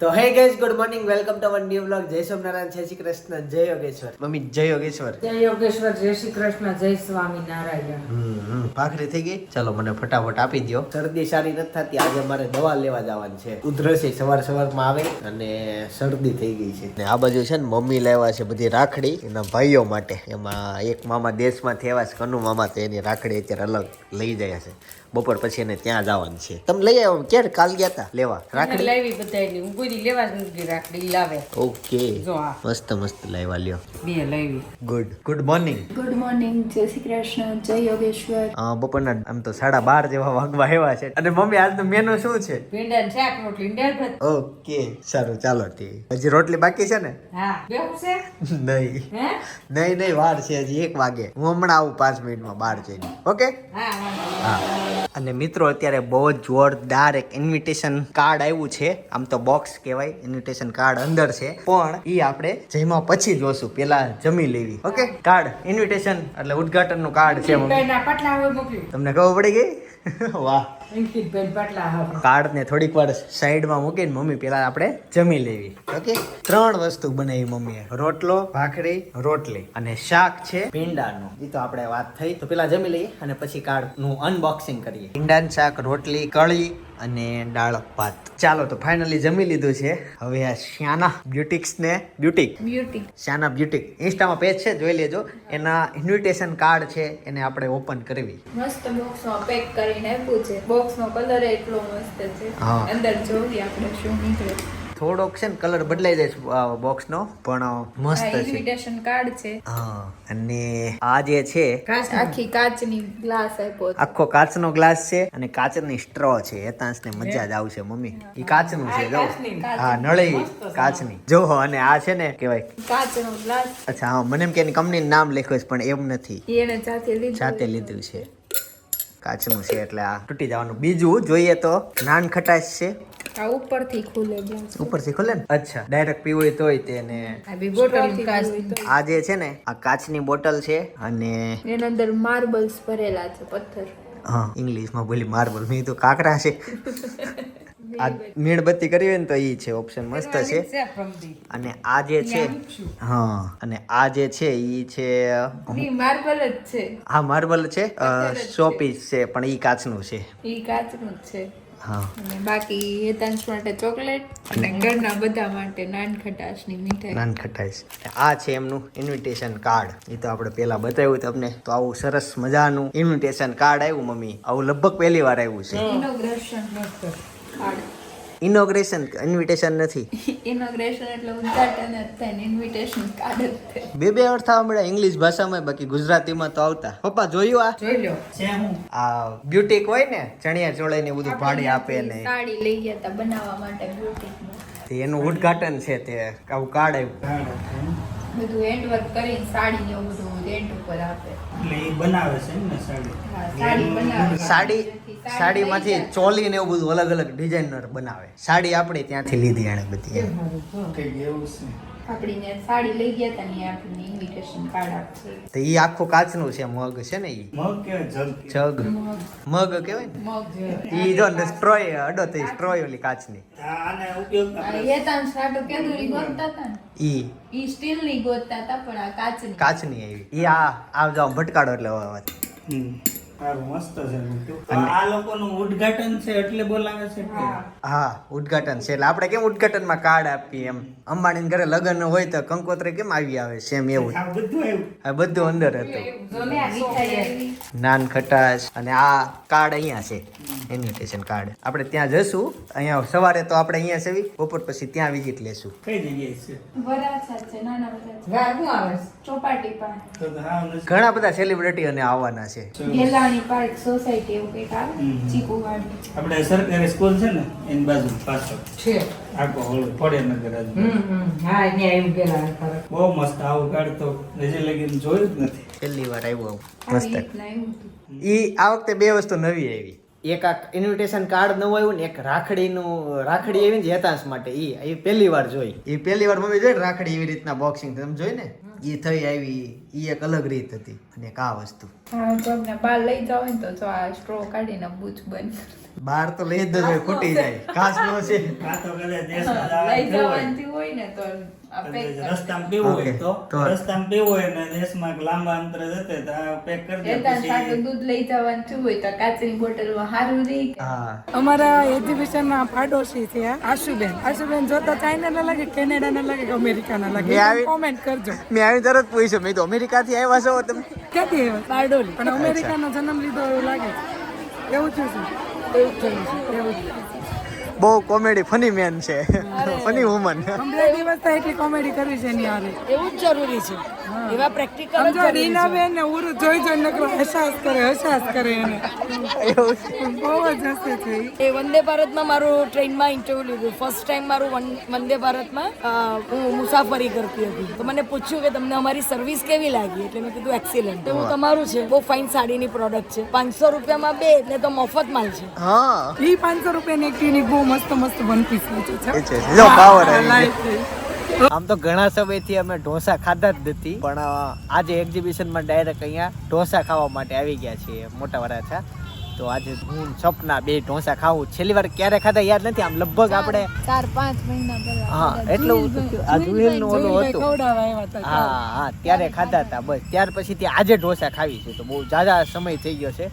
તો hey guys good morning welcome to our new vlog Jai Swaminarayan Jai Shri Krishna જય Yogeshwar. Mummy જય યોગેશ્વર. જય યોગેશ્વર જય શ્રી કૃષ્ણ જય સ્વામિનારાયણ. ભાખરી થઈ ગઈ? ચલો મને ફટાફટ આપી દો શરદી સારી નથી થતી. આજે મારે દવા લેવા જવાની છે. ઉધરસી સવાર સવારમાં આવે અને શરદી થઈ ગઈ છે. ને આ બાજુ છે ને મમ્મી લાવ્યા છે બધી રાખડી એના ભાઈઓ માટે. એમાં એક મામા દેશમાંથી એવા છે કનુ મામા તો એની રાખડી અત્યારે અલગ લઈ જાય છે. બપોર પછી એને ત્યાં જવાનું છે. તમે લઈ આવ્યો ક્યારે? કાલ ગયા હતા લેવા. રાખડી? લાવી બધાયની. હું કોઈ લેવા જ નથી રાખડી લાવે. ઓકે. જો આ. મસ્ત મસ્ત લાવ્યા લ્યો. બે લાવી. Good. Good morning. Good morning. Jai Shri Krishna. જય યોગેશ્વર. બપોરના આમ તો સાડા બાર જેવા વાગવા આવ્યા છે. અને મમ્મી આજનું મેનુ શું છે? ભીંડા ને શાક રોટલી દાળ ભાત. ઓકે. સારું ચાલો ઠીક. હજી રોટલી બાકી છે ને? હા. બેવું છે? નહીં. હે? નહીં નહીં વાર છે હજી એક વાગે. હું હમણાં આવું પાંચ મિનિટમાં બહાર જઈને. ઓકે? હા. અને મિત્રો અત્યારે બહુ જ જોરદાર એક ઇન્વિટેશન કાર્ડ આવ્યું છે. આમ તો બોક્સ કહેવાય ઇન્વિટેશન કાર્ડ અંદર છે. પણ એ આપણે જમ્યા પછી જોશું. પેલા જમી લેવી. ઓકે કાર્ડ ઇન્વિટેશન એટલે ઉદ્ઘાટનનું કાર્ડ છે તમને ખબર પડી ગઈ? વાહ. અંકિતભાઈ પાટલા હવે કાર્ડ ને થોડીક વાર સાઈડમાં મૂકીને મમ્મી પેલા આપણે જમી લેવી. ઓકે. ત્રણ વસ્તુ બનાવી મમ્મીએ. રોટલો ભાખરી રોટલી. અને શાક છે ભીંડાનું. એ તો આપણે વાત થઈ. તો પેલા જમી લઈએ અને પછી કાર્ડનું અનબોક્સિંગ કરીએ. ભીંડાનું શાક રોટલી કળી અને દાળ ભાત. ચાલો તો ફાઇનલી જમી લીધું છે. હવે આ શ્યાના બ્યુટિક્સ ને boutique. Boutique Shyana boutique. ઇન્સ્ટામાં page છે જોઈ લેજો. એના ઇન્વિટેશન કાર્ડ છે એને આપણે ઓપન કરવી. મસ્ત બોક્સમાં પેક કરીને આપ્યું છે. બોક્સનો કલર એટલો મસ્ત છે. અંદર જોઈએ આપણે શું નીકળે. થોડોક છે ને કલર બદલાઈ જાય છે બોક્સનો પણ મસ્ત છે. ઇન્વિટેશન કાર્ડ છે. હા અને આ જે છે આખી કાચની ગ્લાસ આપ્યો આખો કાચનો ગ્લાસ છે અને કાચની સ્ટ્રો છે. હેતાંશને મજા જ આવશે મમ્મી. ઈ કાચનું છે જો. હા નળી કાચની. જો અને આ છે ને કહેવાય. કાચનો ગ્લાસ અચ્છા હા મને એમ કે એની કંપનીનું નામ લખ્યું છે પણ એમ નથી. એને જાતે લીધું જાતે લીધું છે. કાચનું છે એટલે આ તૂટી જવાનું. બીજું જોઈએ તો નાન ખટાશ છે. આ ઉપરથી ખુલે ગ્લાસ ઉપરથી ખુલે ને? અચ્છા. ડાયરેક્ટ પીવું હોય તોય તેને આ બી બોટલ આ જે છે ને આ કાચની બોટલ છે અને એના અંદર માર્બલ્સ ભરેલા છે પથ્થર. હા ઇંગ્લિશમાં બોલી માર્બલ મેં તો કાંકરા છે. આ મીણબત્તી કરી હોય ને તો ઈ છે ઓપ્શન મસ્ત છે. અને આ જે છે હા અને આ જે છે ઈ છે માર્બલ જ છે. હા માર્બલ છે શોપીસ છે પણ ઈ કાચનું છે. ઈ કાચનું જ છે. હા. અને બાકી હેતાંશ માટે ચોકલેટ અને ઘરના બધા માટે નાનખટાશની મીઠાઈ. નાન આ છે એમનું ઇન્વિટેશન કાર્ડ એ તો આપણે પહેલા બતાવ્યું તમને. તો આવું સરસ મજાનું ઇન્વિટેશન કાર્ડ આવ્યું મમ્મી. આવું લગભગ પહેલી વાર આવ્યું છે. ઇનોગ્રેશન કાર્ડ ઇનોગ્રેશન ઇન્વિટેશન નથી. ઇનોગ્રેશન એટલે ઉદ્ઘાટન જ ઇન્વિટેશન કાર્ડ બે બે અર્થ મળ્યા ઇંગ્લિશ ભાષામાં બાકી ગુજરાતીમાં તો આવતા. પપ્પા જોયું આ? જોઈ લો આ બ્યુટીક હોય ને? ચણિયા ચોળાઈ ને બધું ભાડે આપે ને. સાડી લઈ ગયા હતા બનાવવા માટે બ્યુટીકનું તે એનું ઉદ્ઘાટન છે તે આવું કાર્ડ આવ્યું. બધું હેન્ડ વર્ક કરીને સાડી ને એવું બધું રેન્ટ ઉપર આપે. એટલે એ બનાવે છે ને સાડી? સાડી બનાવે સાડી સાડીમાંથી ચોલી ને એવું બધું અલગ અલગ ડિઝાઇનર બનાવે. સાડી આપણે ત્યાંથી લીધી એને બધી આપણીને સાડી લઈ ગયા હતા ને એ આપણને ઇન્વિટેશન કાર્ડ આપશે. તો ઈ આખું કાચનું છે મગ છે ને ઈ? મગ કે જગ? જગ. મગ કહેવાય ને? મગ ઈ જો ને સ્ટ્રોય અડો તો સ્ટ્રોય ઓલી કાચની. આને ઉપયોગ આપણે હેતાંશ સાટો કેદુરી ગોતતા હતા ને? ઈ. ઈ સ્ટીલની ગોતતા હતા પણ આ કાચની. કાચની આવી. ઈ આ આવ જાવ ભટકાડો એટલે હમ. મસ્ત છે આ લોકોનું ઉદ્ઘાટન છે એટલે બોલાવે છે હા. ઉદ્ઘાટન છે એટલે આપણે કેમ ઉદ્ઘાટનમાં કાર્ડ આપીએ એમ? અંબાણીના ઘરે લગ્ન હોય તો કંકોત્રી કેમ આવી આવે સેમ એવું? આ બધું આ બધું અંદર હતું. નાન ખટાશ અને આ કાર્ડ અહીંયા છે ઇન્વિટેશન કાર્ડ. આપણે ત્યાં જશું અહીંયા સવારે તો આપણે અહીંયા સેવી બપોર પછી ત્યાં વિઝિટ લેશું. કઈ જગ્યાએ છે? વરાછા છે નાના છે? ચોપાટી. ઘણા બધા સેલિબ્રિટીઓને આવવાના છે. ગેલાણી પાર્ક સોસાયટી એવું કંઈક આવે? હમ. આપણે સરકારી સ્કૂલ છે ને એની બાજુ પાછળ. છે. આખો આજુ. હમ હમ. હા અહીંયા આવી ગયેલા બહુ મસ્ત આવું કાઢતો તો લગીને જોયું જ નથી. પહેલી વાર આવ્યો આવી. મસ્ત. ઈ આ વખતે બે વસ્તુ નવી આવી. એક આ ઇન્વિટેશન કાર્ડ નવું આવ્યું ને એક રાખડીનું રાખડી આવી ને હેતાંશ માટે ઈ. એ પહેલી વાર જોઈ. એ પહેલી વાર મમ્મી જોઈ રાખડી એવી રીતના બોક્સિંગ તમે જોઈ ને? ઈ થઈ આવી એ એક અલગ રીત હતી અને એક આ વસ્તુ. હા બહાર લઈ જાવ ને તો જો આ સ્ટ્રો કાઢીને બૂચ બંધ બહાર તો લઈ જ ખૂટી જાય. ખાસ નો છે. કાં લઈ જવાની હોય. ને તો રસ્તામાં પીવું હોય તો તો- રસ્તામાં પીવું હોય ને દેશમાં લાંબા અંતરે જતે તો પેક કરી દે હેતાન સાટું દૂધ લઈ જવાનું થયું હોય તો કાચની બોટલમાં સારું રહી. અમારા એક્ઝિબિશનના પાડોશી છે આશુબેન. આશુબેન જોતા ચાઇના ના લાગે કેનેડા ના લાગે? અમેરિકા ના લાગે કોમેન્ટ કરજો. મેં આવી તરત પૂછ્યું. મેં તો અમેરિકાથી આવ્યા છો તમે? ક્યાંથી આવ્યા? બારડોલી પણ અમેરિકાનો જન્મ લીધો એવું લાગે એવું થયું છે. એવું થયું છે. એવું. બહુ કોમેડી ફની મેન છે. ફની વુમન આમ બે દિવસ તો એટલી કોમેડી કરવી છે એની હારે. એવું જ જરૂરી છે. એવા પ્રેક્ટિકલ જ સમજો રીના બેન ને ઉરુ જોઈ જોઈ નકરો હસાસ કરે હસાસ કરે એને. બહુ જ હસે છે એ વંદે ભારતમાં મારું ટ્રેનમાં ઇન્ટરવ્યુ લીધું. ફર્સ્ટ ટાઈમ મારું વંદે ભારતમાં હું મુસાફરી કરતી હતી. તો મને પૂછ્યું કે તમને અમારી સર્વિસ કેવી લાગી? એટલે મેં કીધું એક્સિલન્ટ તો તમારું છે. બહુ ફાઇન સાડીની પ્રોડક્ટ છે. પાંચસો રૂપિયામાં બે એટલે તો મફત માલ છે. હા. ઈ પાંચસો રૂપિયાની એકટીની બહુ મસ્ત મસ્ત વન પીસ છે. છે. જો પાવર થઈ. આમ તો ઘણા સમયથી અમે ઢોસા ખાધા જ નથી પણ આજે એક્ઝિબિશનમાં ડાયરેક્ટ અહીંયા ઢોસા ખાવા માટે આવી ગયા છીએ મોટા વરાછા તો આજે હું સપના બે ઢોસા ખાવું. છેલ્લી વાર ક્યારે ખાધા યાદ નથી? આમ લગભગ આપણે ચાર પાંચ મહિના પહેલા. હા એટલું આ જુહેલનું ઓલું હતું. હા હા ત્યારે ખાધા હતા બસ. ત્યાર પછી ત્યાં આજે ઢોસા ખાવી છે. તો બહુ જાજા સમય થઈ ગયો છે.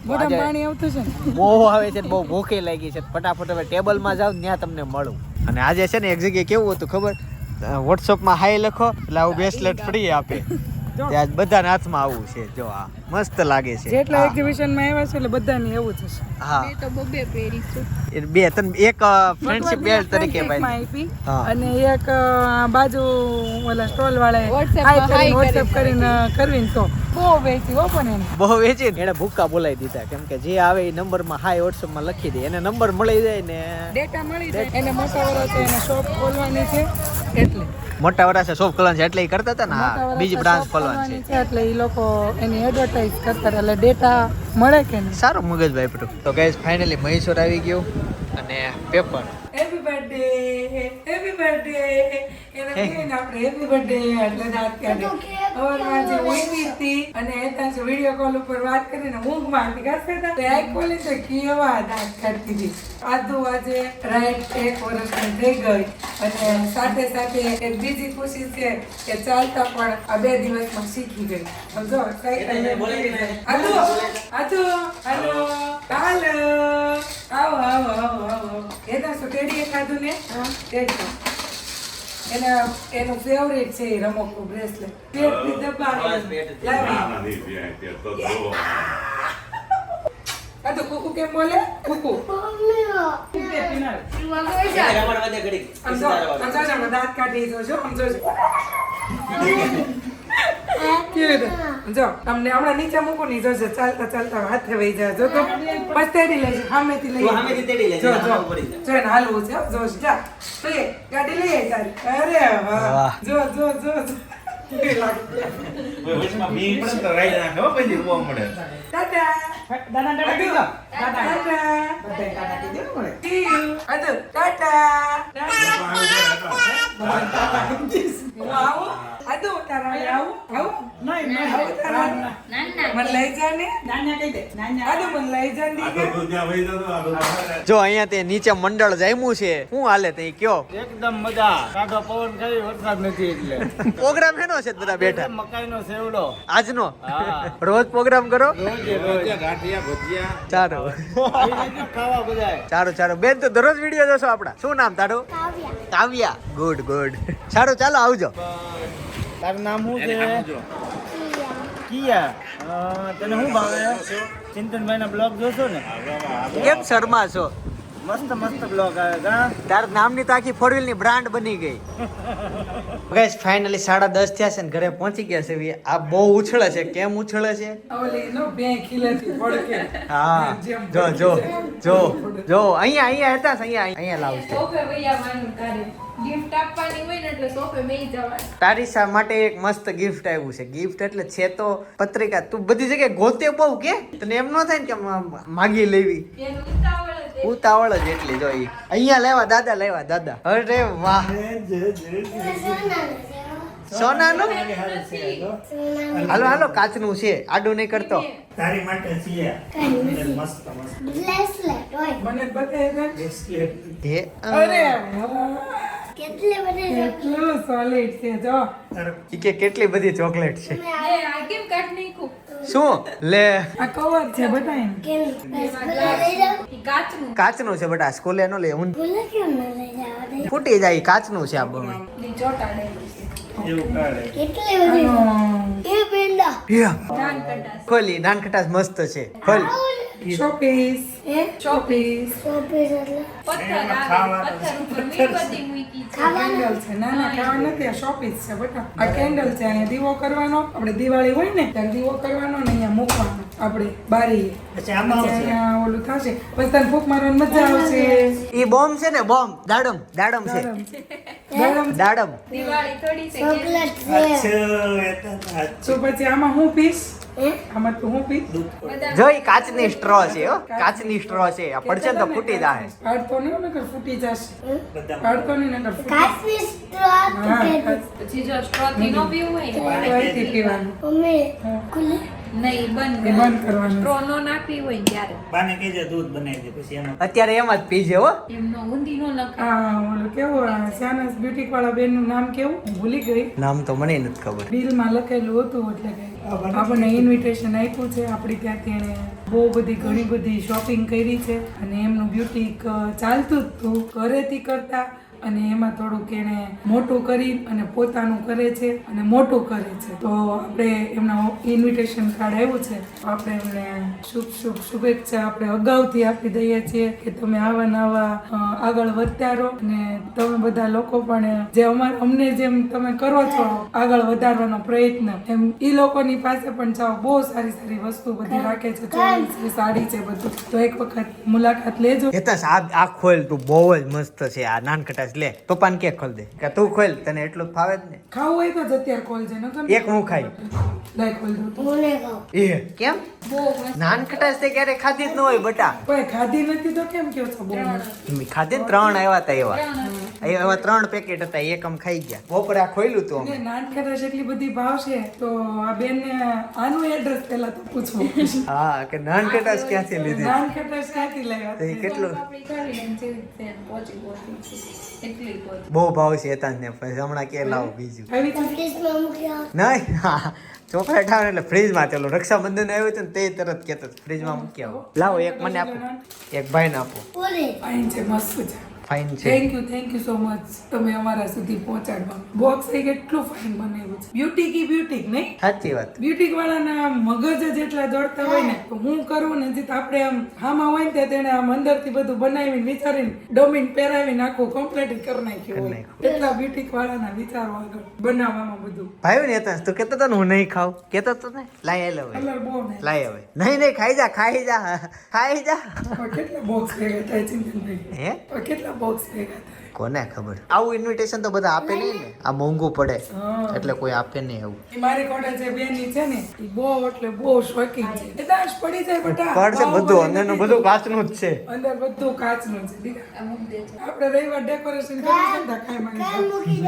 બહુ આવે છે ને બહુ ભૂખે લાગી છે ફટાફટ હવે ટેબલમાં જાવ ત્યાં તમને મળું. અને આજે છે ને એક જગ્યાએ કેવું હતું ખબર? વોટ્સઅપમાં હાય લખો એટલે આવું બ્રેસલેટ ફ્રી આપે. ત્યાં બધાના હાથમાં આવું છે જો આ મસ્ત લાગે છે. જેટલા. એક્ઝિબિશનમાં આવ્યા છે એટલે બધાની એવું થશે હા. મેં તો બબે પહેરી છું. એ બે તન એક ફ્રેન્ડશિપ બેલ્ટ તરીકે ભાઈ. અને એક બાજુ ઓલા સ્ટોલ વાળા WhatsApp હાઈ માં કરીને WhatsApp કરીને કરવીને તો બહુ વેચી હો પણ એને. બહુ વેચી ને? એને ભૂક્કા બોલાવી દીધા કેમ કે જે આવે એ નંબરમાં હાઈ વોટ્સઅપમાં લખી દે. એને નંબર મળી જાય ને ડેટા મળી જાય. એને મોટા વરસ છે એને શોપ ખોલવાની છે એટલે. મોટા વરાછા શોપ ખોલવાનું છે એટલે એ કરતા હતા ને? વરસે બીજી બ્રાન્ચ ખોલવાની છે. એટલે એ લોકો એની એડવર્ટાઇઝ કરતા એટલે ડેટા મળે કે નહીં? સારું મગજ વાપર્યું તો ગાઈઝ ફાઇનલી મહીસૂર આવી ગયું અને paper happy birthday happy birthday એને કહીને આપણે હેપી બર્થડે એટલે દાંત કાઢે સવારમાં જે ઊંઘી હતી અને હેતાંશ વીડિયો કોલ ઉપર વાત કરીને ઊંઘમાં હતી કાઢતા હતા. તો આઈ ખોલી તો કેવા દાંત કરતી હતી આધુ આજે રાઈટ એક વર્ષની થઈ ગઈ અને સાથે સાથે એક બીજી ખુશી છે કે ચાલતા પણ આ બે દિવસમાં શીખી ગઈ. સમજો? બોલી આધુ આધુ હાલો હાલો. આવો આવો આવો આવો. એ શું ટેડીએ ખાધું ને ટેડી એના એનું ફેવરેટ છે એ રમકડું બ્રેસલેટ પેટથી દબાવી લાવી આ તો કુકુ કેમ બોલે કુકુ દાંત કાઢી જો જો આમ જો જો. કેવી રીતે? જો તમને હમણાં નીચે મૂકો ની જોજો ચાલતા ચાલતા હાથે વહી જાય જો. તો બસ તેડી લેજો સામેથી લઈ જો જો જો. એને હાલવું છે જો જા. તો એ ગાડી લઈ આવી તારી. અરે વાહ. જો જો જો? ટાટા. દાદા આવું તારા આવું આવું. આવું તારા મને લઈ જા ને. અદુ મને લઈ જા ને જો અહીંયા તે નીચે મંડળ જામ્યું છે શું હાલે તે કયો? એકદમ મજા. કાઢો પવન ખાઈ વરસાદ નથી એટલે. પ્રોગ્રામ હેનો છે બધા બેઠા. મકાઈ નો સેવડો. આજનો? હા. રોજ પ્રોગ્રામ કરો? રોજે રીતે ખાવા બધા ચારો ચારો બેન તો દરરોજ વીડિયો જોશો આપડા શું નામ તારું? કાવ્યા. ગુડ ગુડ સારું ચાલો આવજો. તારું નામ શું છે? કિયા. તને શું ભાવે? ચિંતનભાઈ ના બ્લોગ જોશો ને? કેમ શર્મા છો મસ્ત મસ્ત બ્લોગ આવે કા તાર નામની તો આખી ફોરની બ્રાન્ડ બની ગઈ. ગઈસ ફાઇનલી સાડા દસ થયા છે ને ઘરે પહોંચી ગયા છે આ બહુ ઉછળે છે. કેમ ઉછળે છે? ઓલી નો બે ખીલેથી પડકે હા. જો જો જો જો. અહીંયા અહીંયા હતા અહીંયા અહીંયા લાવું છું. ગિફ્ટ આપવાની હોય ને એટલે સોફે બેસી જવાનું તારી શા માટે એક મસ્ત ગિફ્ટ આવ્યું છે? ગિફ્ટ એટલે છે તો પત્રિકા. તું બધી જગ્યાએ ગોતે બહુ કે? તને એમ ન થાય ને કે માગી લેવી. ઉતાવળ જ જ એટલી જોઈ અહીંયા લેવા દાદા લેવા દાદા. અરે વાહ. સોનાનું. હાલો હાલો કાચનું છે. આડું નહીં કરતો. તારી માટે છીએ મસ્ત મસ્ત. મને બતાય દે હે? અરે. કેટલું સોલિડ છે જો. ઈ કે કેટલી બધી ચોકલેટ છે? આ કેમ કાટ નાખું શું? લે. આ કવર છે ઈ કાચનું. કાચનું છે બટા સ્કૂલે નો લે હું ફૂટી જાય કાચનું છે આ બમે ની નાન કટાસ ખોલી નાનખટાસ મસ્ત છે ખોલી. શોપીસ શોપીસ પથ્થર આવે પથ્થર ઉપર મીણબત્તી મૂકી કેન્ડલ છે. ના ના ખાવા નથી. આ શોપીસ છે બટા. આ કેન્ડલ છે. અહીંયા દીવો કરવાનો. આપણે દિવાળી હોય ને ત્યારે દીવો કરવાનો ને અહીંયા મૂકવાનો. આપણે બારી પછી આમાં આવશે. અહીંયા ઓલું થશે. પછી તને ફૂક મારવાની મજા આવશે. એ બોમ્બ છે ને બોમ્બ. દાડમ દાડમ છે. દાડમ દિવાળી થોડી છે કેમ? અચ્છા તો પછી આમાં હું પીસ? આમાં તું હું પીસ? જોઈ જો કાચની સ્ટ્રો છે હો. કાચની સ્ટ્રો છે. આ પડશે ને તો ફૂટી જાય કાઢતો નહીં નકર ફૂટી જશે? કાઢતો નહીં નકર ફૂટી હા પછી જો સ્ટ્રો થી નો પીવું હોય ને? કાઢવાથી પીવાનું નહીં બંધ એ બંધ કરવાનું. સ્ટ્રો નો નાખવી હોય ને ત્યારે. બાને કહેજે દૂધ બનાવી દે પછી એમાં અત્યારે એમ જ પીજે હો. કેવું બ્યુટી વાળા બેનનું નામ કેવું? ભૂલી ગઈ. નામ તો મને નથી ખબર. બિલમાં લખેલું હતું એટલે આપણને ઇન્વિટેશન આપ્યું છે. આપણી ત્યાંથી એણે બહુ બધી ઘણી બધી શોપિંગ કરી છે અને એમનું બ્યુટીક ચાલતું જ હતું. ઘરેથી કરતા અને એમાં થોડુંક એણે મોટું કરી અને પોતાનું કરે છે અને મોટું કરે છે. તો આપણે એમના ઇન્વિટેશન કાર્ડ આવ્યું છે. આપણે એમને શુભ શુભ શુભેચ્છા આપણે અગાઉથી આપી દઈએ છીએ કે તમે આવા નવા આગળ વધતા રહો અને તમે બધા લોકો પણ જે અમારે અમને જેમ તમે કરો છો આગળ વધારવાનો પ્રયત્ન, એમ એ લોકોની પાસે પણ જાઓ. બહુ સારી સારી વસ્તુ બધી રાખે છે, ચોવીસ સાડી છે બધું. તો એક વખત મુલાકાત લેજો. આ ખોલ તું, બહુ જ મસ્ત છે આ નાનખટાસ લે પપ્પાને કે ખોલ દે. કે તું ખોલ તને એટલું ફાવે જ ને. ખાવું હોય તો જ અત્યારે ખોલ છે નકર એક હું ખાઈ. લાય ખોલ દઉં તો. એ. કેમ? નાનખટાસ તે ક્યારે ખાધી જ ન હોય બટા. કોઈ ખાધી નથી તો કેમ કયો છો? બહુ? ખાધી ત્રણ આવ્યા હતા. એવા એવા ત્રણ પેકેટ હતા એક આમ ખાઈ ગયા. બપોરે ખોલ્યું ખોયલું તું અમે. નાન ખટાશ એટલી બધી ભાવશે તો આ બેનને આનું એડ્રેસ પહેલા તો પૂછવું હા કે નાનખટાસ ક્યાંથી લીધી? નાન ખટાશ ક્યાંથી લાવ્યા? કેટલું? છે છે બહુ ભાવ છે ને પછી હમણાં કે લાવો બીજું. છે નહીં આવે ને એટલે ફ્રીજમાં ચાલો રક્ષાબંધન આવ્યું હતું ને તે તરત કહેતો ફ્રીજમાં મૂકી આવો. લાવો એક મને આપો. એક ભાઈને આપો. છે મસ્ત છે. ફાઇન છે. Thank you thank you so much તમે અમારા સુધી પહોંચાડવા. બોક્સ એ કેટલું ફાઇન બનાવ્યું છે. બ્યુટી કી બ્યુટી નહીં? સાચી વાત. બ્યુટી વાળાના મગજ જ એટલા દોડતા હોય ને તો હું કરું ને જીત આપણે આમ હામાં હોય ને તેને આમ અંદરથી બધું બનાવીને વિચારીને ડોમિન પહેરાવીને આખું કમ્પ્લીટ કરી નાખ્યું હોય. એટલા બ્યુટી વાળાના વિચારો આગળ બનાવવામાં બધું. ભાઈ ને હેતાન તું કેતો તો હું નહીં ખાઉં. કેતો તો ને? લાય હવે. લાય હવે. નહીં નહીં ખાઈ જા ખાઈ જા ખાઈ જા. કેટલા બોક્સ હે? કેટલા બોક્સ ભેગા થાય. કોને ખબર? આવું ઇન્વિટેશન તો બધા આપે નહીં ને? આ મોંઘું પડે. એટલે કોઈ આપે નહીં એવું. મારી કોડે જે બેની છે ને એ બહુ એટલે બહુ શોખીન છે. એ દાશ પડી જાય બટા. પડશે બધું અંદરનું બધું કાચનું જ છે. અંદર બધું કાચનું છે. આપણે રવિવાર ડેકોરેશન કરી છે ખાઈ માંગી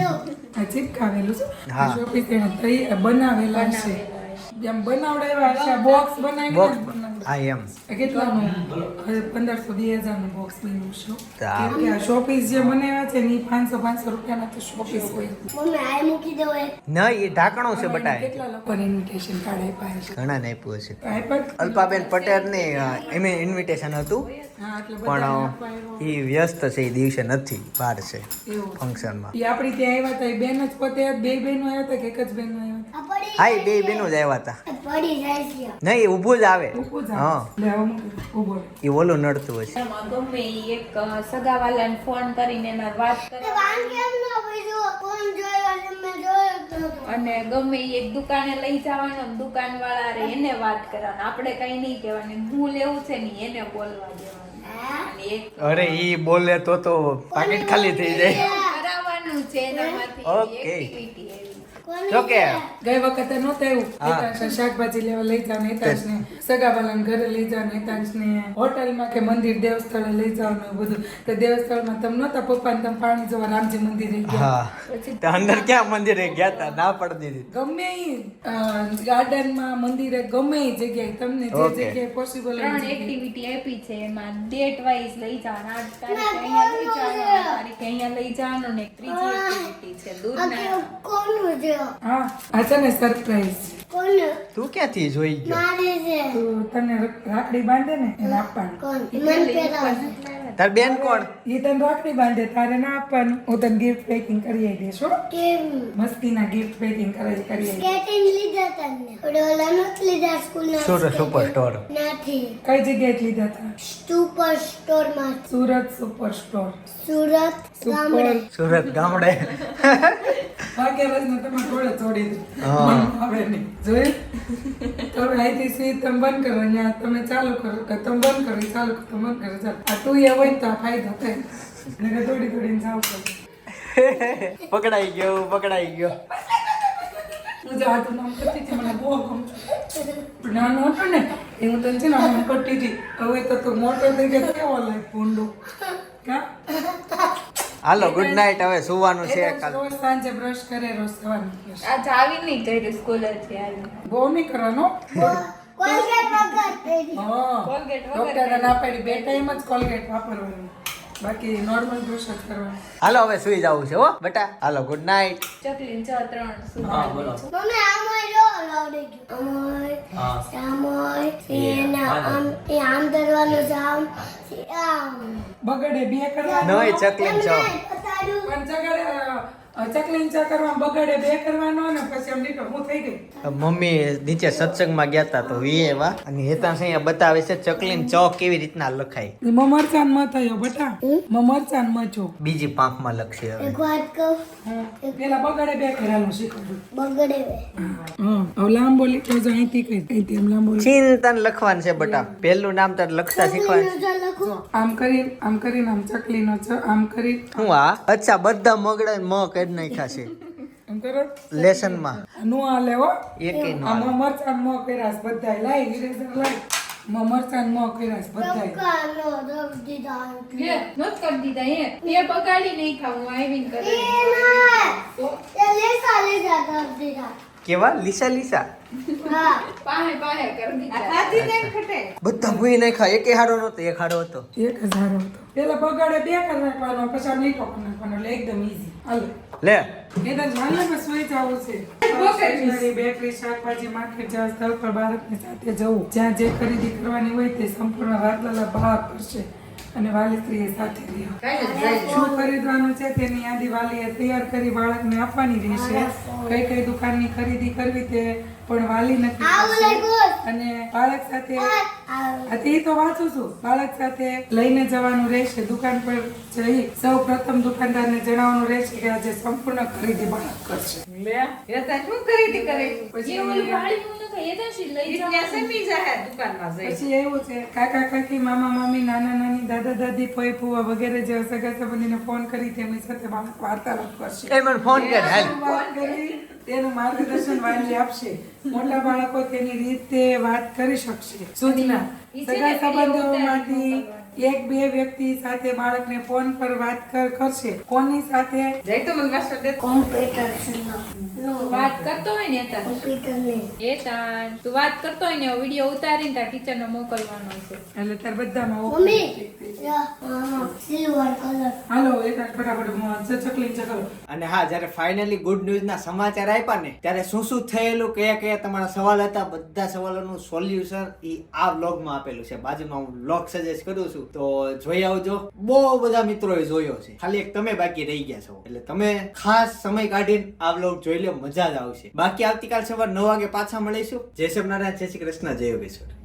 આ ચીપકાવેલું છે. હા. શોપીસ એને તૈ- બનાવેલા છે. જેમ બનાવડાવ્યા છે બોક્સ બનાવીને બોક્સ જ એમ. આ કેટલાનું હવે પંદરસો બે હજારનું બોક્સ બન્યું છે. કે આ શોપીસ જે બનાવ્યા છે ને એ પાંચસો પાંચસો રૂપિયાના તો શોપીસ હોય. નહીં એ ઢાંકણો છે બટાય કેટલા લોકોને ઇન્વિટેશન કાર્ડ આપ્યા છે? ઘણા ને આપ્યું છે આપ્યા અલ્પાબેન પટેલ ને એમે ઇન્વિટેશન હતું. હા એટલે બધા પણ એ વ્યસ્ત છે એ દિવસે નથી બહાર છે ફંક્શનમાં એ આપણી ત્યાં આવ્યા હતા એ બેન જ પોતે બે બહેનો આવ્યા હતા કે એક જ બહેનો આવ્યા હતા હા એ બે બેનો જ આવ્યા હતા. નહીં ઊભું જ આવે. હા. એ ઓલો નડતું હશે ગમે એક સગાવાલાને ફોન કરીને એના વાત અને ગમે એક દુકાને લઈ જવાનો દુકાન વાળા રે એને વાત કરવાની. આપણે કઈ નહીં કહેવાની. હું લેવું છે ને એને બોલવા દેવાનું. અરે ઈ બોલે તો તો પાકેટ ખાલી થઈ જાય. કરાવવાનું છે એનામાંથી. Okay. એક્ટિવિટી કે ગઈ વખતે નહોતું એવું. શાકભાજી લેવા લઈ જાવ ને સગાવાલાને ઘરે લઈ જાવ ને હોટલમાં કે મંદિર દેવસ્થળે લઈ ને બધું. તો દેવસ્થળમાં તમે નહોતા પપ્પા ને તમે પાણી જોવા રામજી મંદિરે ગયા. પછી અંદર ક્યાં મંદિરે ગયા હતા ના પડી દીધી. ગમે ગાર્ડનમાં મંદિરે ગમે જગ્યાએ તમને જે જગ્યાએ પોસિબલ ત્રણ એક્ટિવિટી આપી છે. એમાં ડેટ વાઇઝ લઈ જવાના. આઠ તારીખે અહીંયા લઈ જવાનું આઠ તારીખે અહીંયા લઈ જવાનું ને એક ત્રીજી એક્ટિવિટી છે. દૂરના. કોણ હા આ છે ને સરપ્રાઈઝ તું ક્યાંથી જોઈ ગયો? મારે છે. તો તને રાખડી બાંધે ને એને આપવાનું. કોણ? મન પેરાવે તાર બેન કોણ? એ તને રાખડી બાંધે તારે ના આપવાનું. હું તને ગિફ્ટ પેકિંગ કરી દઈશ હો. કેમ? મસ્તીના ગિફ્ટ પેકિંગ કરી કરી સ્કેટિંગ લીધા તને ઓલા નથી લીધા સ્કૂલના સુરત સુપર સ્ટોર નથી. કઈ જગ્યાએ લીધા હતા સુપર સ્ટોરમાં સુરત સુપર. સ્ટોર સુરત ગામડે. સુરત ગામડે ભાગ્યરાજ ને તમે થોડે છોડી દો. હા. આવે નહીં. જોયું? તો હવે અહીંથી સ્વીટ તમે બંધ કરો અહીંયા તમે ચાલુ કરો કે તમે બંધ કરો ચાલુ કરો તમે બંધ કરો ચાલો. આ તું એ હોય તો આ ફાયદો થાય. નકર દોડી દોડીને જાવ કરો પકડાઈ ગયો પકડાઈ ગયો. હું જે હાથું નામ કરતી હતી મને બહુ ગમતું. નાનો હતો ને એ હું તને છે ને કરતી હતી. હવે તો તું મોટો થઈ ગયો કેવો લાગે ભૂંડો કા? હાલો ગુડ નાઇટ હવે સુવાનું છે કાલ. સાંજે બ્રશ કરે રોજ સવારે આ જાવી આવી નહીં જઈ સ્કૂલે છે આજે બહુ નહીં કરવાનો. કોલગેટ વગર હા. કોલગેટ વગર ડોક્ટર ના પાડી બે ટાઈમ જ કોલગેટ વાપરવાનું. બાકી નોર્મલ બ્રશ કરવા. હાલો હવે સુઈ જવું છે હો બેટા. હાલો ગુડ નાઇટ ચકલીન છ ત્રણ સુધી મમ્મી આમોય જો લાવડે ગયું. આમોય આમોય એના આમ એ આમ દરવાનો છે આમ બગડે બે કરવા નવી ચકલીન ચો પતાડું. પણ ચગડે ચકલી કરવા બગડે બે કરવાનો ને પછી એમ નીકળ હું થઈ ગઈ. મમ્મી નીચે સત્સંગમાં ગયા તા તો વી એવા. અને હેતાંશ અહીંયા બતાવે છે ચકલીન ચોક કેવી રીતના લખાય. મમરચાન થયો બટા. મમરચાન મચો બીજી પાંખમાં લખશે હવે. એક વાત કહું? પેલા બગડે બે કરવાનું શીખવું બગડે હા હવે લાંબો જો અહીંથી કઈ અહીંથી એમ લાંબો ચિંતન લખવાનું છે બટા. પહેલું નામ તાર લખતા શીખવાનું આમ કરી આમ કરીને આમ ચકલીનો આમ કરી. હું આ? અચ્છા બધા મગડે મ કરી નાખ્યા છે. લેસનમાં. નો આ લેવો. એકે નો આ મો કેરાસ બધાય. લાઈ ઇરેઝર લાઈ મમરચાન મો કેરાસ બધાય. કાનો રબ દીધા નોત કરી દીધા એ એ બગાડી નહીં ખાવું આવીને કરે એ લે સાલે જાતા દીધા. કેવા? લીસા લીસા? હા. પાહે પાહે કરી દીધા બધા ભૂઈ નાખ્યા એકે હાડો નતો એક હાડો હતો. એક હજાર હતો. પેલા બગાડે બે કર નાખવાનો પછી આમ લીટો નાખવાનો એટલે એકદમ ઈઝી હાલો. લે. એ તો જાણવામાં સુઈ જવું છે. બેકરી શાકભાજી માર્કેટ જેવા સ્થળ પર બાળકની સાથે જવું. જ્યાં જે ખરીદી કરવાની હોય તે સંપૂર્ણ વાતલાલા ભાવ કરશે અને વાલી સ્ત્રીએ સાથે રહ્યો. શું ખરીદવાનું છે તેની યાદી વાલીએ તૈયાર કરી બાળકને આપવાની રહેશે. કઈ કઈ દુકાનની ખરીદી કરવી તે પણ વાલી લાગ્યું અને બાળક સાથે આવું. તો વાંચું છું. બાળક સાથે લઈને જવાનું રહેશે. દુકાન પર જઈ સૌ પ્રથમ દુકાનદારને જણાવવાનું રહેશે કે આજે સંપૂર્ણ ખરીદી બાળક કરશે. એ એ શી લઈ પછી એવું છે કાકા કાકી મામા મામી નાના નાની દાદા દાદી ફોઈ ફુવા વગેરે જેવા સગા સંબંધીને ફોન કરી તેમની સાથે બાળક વાર્તાલાપ કરશે. ફોન કર કરી તેનું માર્ગદર્શન વાલી આપશે. મોટા બાળકો તેની રીતે વાત કરી શકશે. સૂચના. સગા સંબંધોમાંથી એક બે વ્યક્તિ સાથે બાળકને ફોન પર વાત કર કરશે. કોની સાથે? કોમ્પ્યુટર વાત કરતો હોય ને એતા એ તાન તું વાત કરતો હોય ને વીડિયો ઉતારીને તાર ટીચરને મોકલવાનો છે એટલે તાર બધામાં ઓકે. ફાઇનલી ગુડ ન્યૂઝના સમાચાર આપ્યા ને, ત્યારે શું શું થયેલું, કયા કયા તમારા સવાલ હતા, બધા સવાલોનું સોલ્યુશન એ આ વ્લોગમાં આપેલું છે. બાજુમાં હું વ્લોગ સજેસ્ટ કરું છું, તો જોઈ આવજો. બહુ બધા મિત્રોએ જોયો છે. ખાલી એક તમે બાકી રહી ગયા છો. એટલે તમે ખાસ સમય કાઢીને આ વ્લોગ જોઈ લો, મજા જ આવશે. બાકી આવતીકાલ સવાર નવ વાગે પાછા મળીશું. જય શ્રી નારાયણ જય શ્રી કૃષ્ણ, જય યોગેશ્વર.